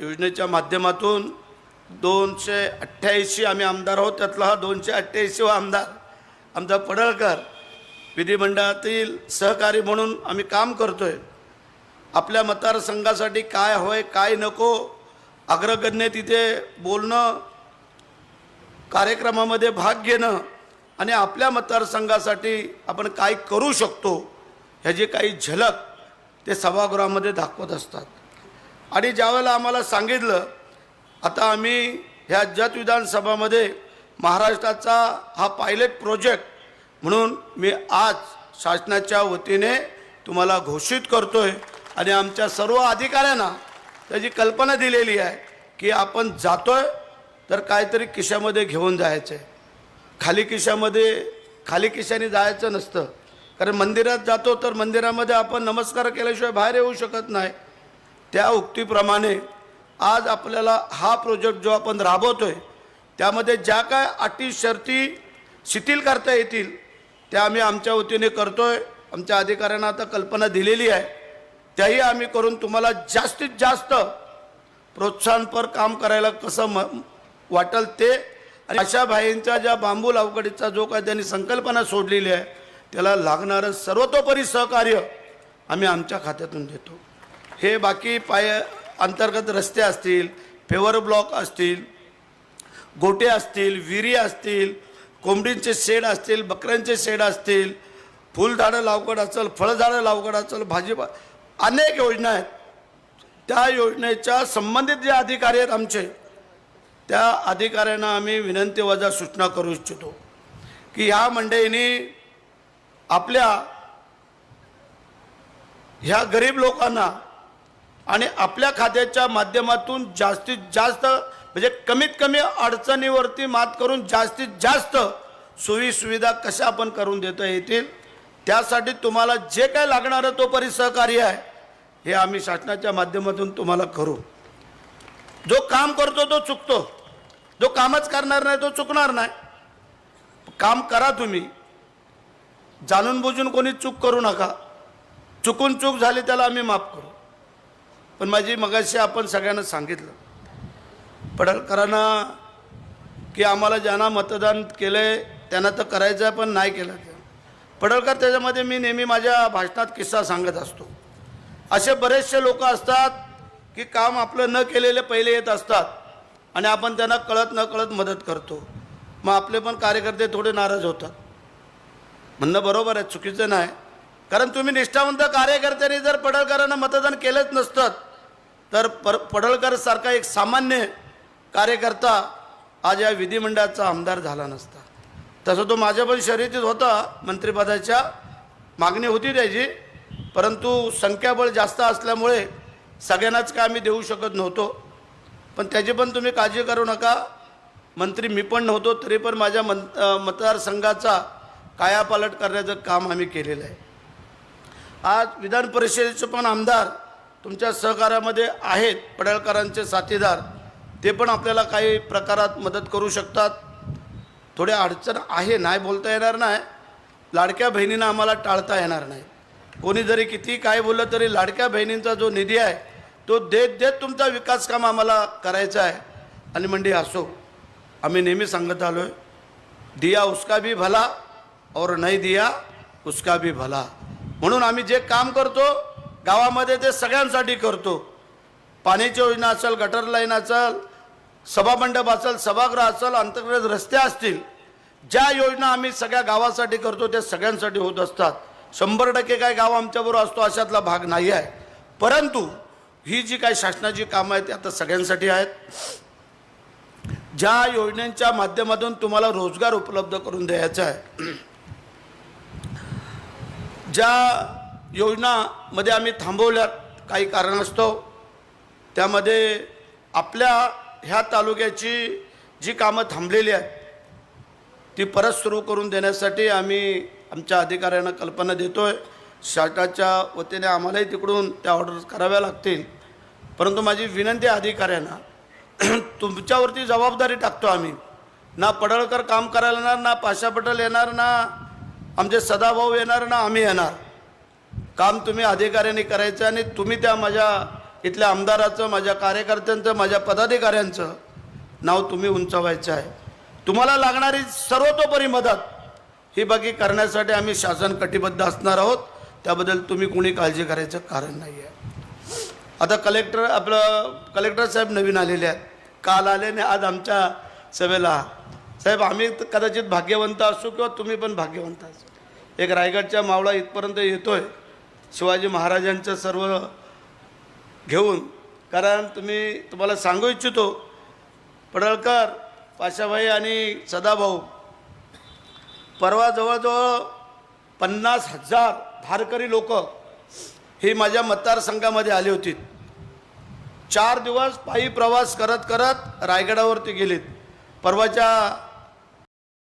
योजनेच्या माध्यमातून दोनशे अठ्ठ्याऐंशी आम्ही आमदार आहोत. त्यातला हा दोनशे अठ्ठ्याऐंशी आमदार आमचा पडळकर विधिमंडळातील सहकारी म्हणून आम्ही काम करतो आहे आपल्या मतदारसंघासाठी काय होय काय नको अग्रगण्य तिथे बोलणं कार्यक्रमामध्ये भाग घेणं आणि आपल्या मतदारसंघासाठी आपण काय करू शकतो ह्याची काही झलक ते सभागृहामध्ये दाखवत असतात. आणि ज्यावेळेला आम्हाला सांगितलं आता आम्ही ह्या जत विधानसभामध्ये महाराष्ट्राचा हा पायलट प्रोजेक्ट म्हणून मी आज शासनाच्या वतीने तुम्हाला घोषित करतो आहे आणि आमच्या सर्व अधिकाऱ्यांना त्याची कल्पना दिलेली आहे की आपण जातो आहे तर काहीतरी खिशामध्ये घेऊन जायचं आहे खाली खिशामध्ये खाली खिशाने जायचं नसतं. कारण मंदिरात जातो तर मंदिरामध्ये आपण नमस्कार केल्याशिवाय बाहेर येऊ शकत नाही. त्या उक्तीप्रमाणे आज आपल्याला हा प्रोजेक्ट जो आपण राबवतो आहे त्यामध्ये ज्या काय अटी शर्ती शिथिल करता येतील त्या आम्ही आमच्या वतीने करतो आहे आमच्या अधिकाऱ्यांना आता कल्पना दिलेली आहे. त्याही आम्ही करून तुम्हाला जास्तीत जास्त प्रोत्साहनपर काम करायला कसं म वाटेल ते आणि अशा भाईंच्या ज्या बांबू लावकडीचा जो काय त्यांनी संकल्पना सोडलेली आहे त्याला लागणारं सर्वतोपरी सहकार्य आम्ही आमच्या खात्यातून देतो. हे बाकी पाय अंतर्गत रस्ते असतील फेवर ब्लॉक असतील गोटे असतील विहिरी असतील कोंबडींचे शेड असतील बकऱ्यांचे शेड असतील फुलझाडं लावगड असेल फळझाडं लावगड असेल भाजीपा अनेक योजना आहेत. त्या योजनेच्या संबंधित जे अधिकारी आहेत आमचे त्या अधिकाऱ्यांना आम्ही विनंती वजा सूचना करू इच्छितो की ह्या मंडळींनी आपल्या ह्या गरीब लोकांना आणि आपल्या खात्याच्या माध्यमातून जास्तीत जास्त म्हणजे कमीत कमी अडचणीवरती मात करून जास्तीत जास्त सोयी सुविधा कशा आपण करून देता येतील त्यासाठी तुम्हाला जे काय लागणारं तो परी सहकार्य आहे हे आम्ही शासनाच्या माध्यमातून तुम्हाला करू. जो काम करतो तो चुकतो जो कामच करणार नाही तो चुकणार नाही. काम करा तुम्ही जाणून बुजून कोणी चूक करू नका चुकून चूक झाली त्याला आम्ही माफ करू. पण माझी मगाशी आपण सगळ्यांना सांगितलं. पडळकरांना की आम्हाला ज्यांना मतदान केलं आहे त्यांना तर करायचं आहे पण नाही केलं ते. पडळकर त्याच्यामध्ये मी नेहमी माझ्या भाषणात किस्सा सांगत असतो. असे बरेचसे लोक असतात की काम आपलं न केलेले पहिले येत असतात आणि आपण त्यांना कळत न कळत मदत करतो. मग आपले पण कार्यकर्ते थोडे नाराज होतात. म्हणणं बरोबर आहे चुकीचं नाही. कारण तुम्ही निष्ठावंत कार्यकर्त्यांनी जर पडळकरांना मतदान केलंच नसतं तर पर पडळकरसारखा एक सामान्य कार्यकर्ता आज या विधिमंडळाचा आमदार झाला नसता. तसं तो माझ्या पण शर्यतीत होता मंत्रिपदाच्या मागणी होती त्याची परंतु संख्याबळ जास्त असल्यामुळे सगळ्यांनाच काय आम्ही देऊ शकत नव्हतो. पण त्याची पण तुम्ही काळजी करू नका. मंत्री मी पण नव्हतो तरी पण माझ्या मं मतदारसंघाचा कायापालट करण्याचं काम आम्ही केलेलं आहे. आज विधान परिषदेचे पण आमदार तुमच्या सहकार्यामध्ये आहेत पडळकरांचे साथीदार ते पण आपल्याला काही प्रकारात मदत करू शकतात. थोड्या अडचण आहे नाही बोलता येणार नाही. लाडक्या बहिणींना आम्हाला टाळता येणार नाही. कोणी जरी किती काय बोललं तरी लाडक्या बहिणींचा जो निधी आहे तो देत देत तुमचा विकास काम आम्हाला करायचा आहे. आणि म्हणजे असो. आम्ही नेहमी सांगत आलो आहे दिया उसका भी भला और नाही दिया उसका भी भला. म्हणून आम्ही जे काम करतो गावामध्ये ते सगळ्यांसाठी करतो. पाण्याची योजना असेल गटर लाईन असेल सभामंडप असेल सभागृह असेल अंतर्गत रस्ते असतील ज्या योजना आम्ही सगळ्या गावासाठी करतो त्या सगळ्यांसाठी होत असतात. शंभर टक्के काय गाव आमच्याबरोबर असतो अशातला भाग नाही आहे. परंतु ही जी काही शासनाची कामं आहेत ती आता सगळ्यांसाठी आहेत. ज्या योजनांच्या माध्यमातून तुम्हाला रोजगार उपलब्ध करून द्यायचा आहे. ज्या योजनामध्ये आम्ही थांबवल्यात. काही कारणास्तव. त्यामध्ये आपल्या ह्या तालुक्याची जी कामं थांबलेली आहेत ती परत सुरू करून देण्यासाठी आम्ही आमच्या अधिकाऱ्यांना कल्पना देतो आहे शासनाच्या वतीने आम्हालाही तिकडून त्या ऑर्डर कराव्या लागतील. परंतु माझी विनंती आहे अधिकाऱ्यांना तुमच्यावरती जबाबदारी टाकतो आम्ही. ना पडळकर काम करायला येणार ना पाशा पटेल येणार ना आमचे सदाभाऊ येणार ना आम्ही येणार. काम तुम्ही अधिकाऱ्यांनी करायचं आणि तुम्ही त्या माझ्या इथल्या आमदाराचं माझ्या कार्यकर्त्यांचं माझ्या पदाधिकाऱ्यांचं नाव तुम्ही उंचावायचं आहे. तुम्हाला लागणारी सर्वतोपरी मदत ही बाकी करण्यासाठी आम्ही शासन कटिबद्ध असणार आहोत. त्याबद्दल तुम्ही कोणी काळजी करायचं कारण नाही आहे. आता कलेक्टर आपलं कलेक्टर साहेब नवीन आलेले आहेत. काल आले आणि आज आमच्या सभेला साहेब आम्ही कदाचित भाग्यवंत असू किंवा तुम्ही पण भाग्यवंत असू. एक रायगडच्या मावळा इथपर्यंत येतोय. शिवाजी महाराजांचं सर्व घेऊन कारण तुम्ही तुम्हाला सांगू इच्छितो पडळकर पाशाभाई आणि सदाभाऊ परवा जवळजवळ पन्नास हजार धारकरी लोक ही माझ्या मतदारसंघामध्ये आली होती. चार दिवस पायी प्रवास करत करत रायगडावरती गेलीत. परवाच्या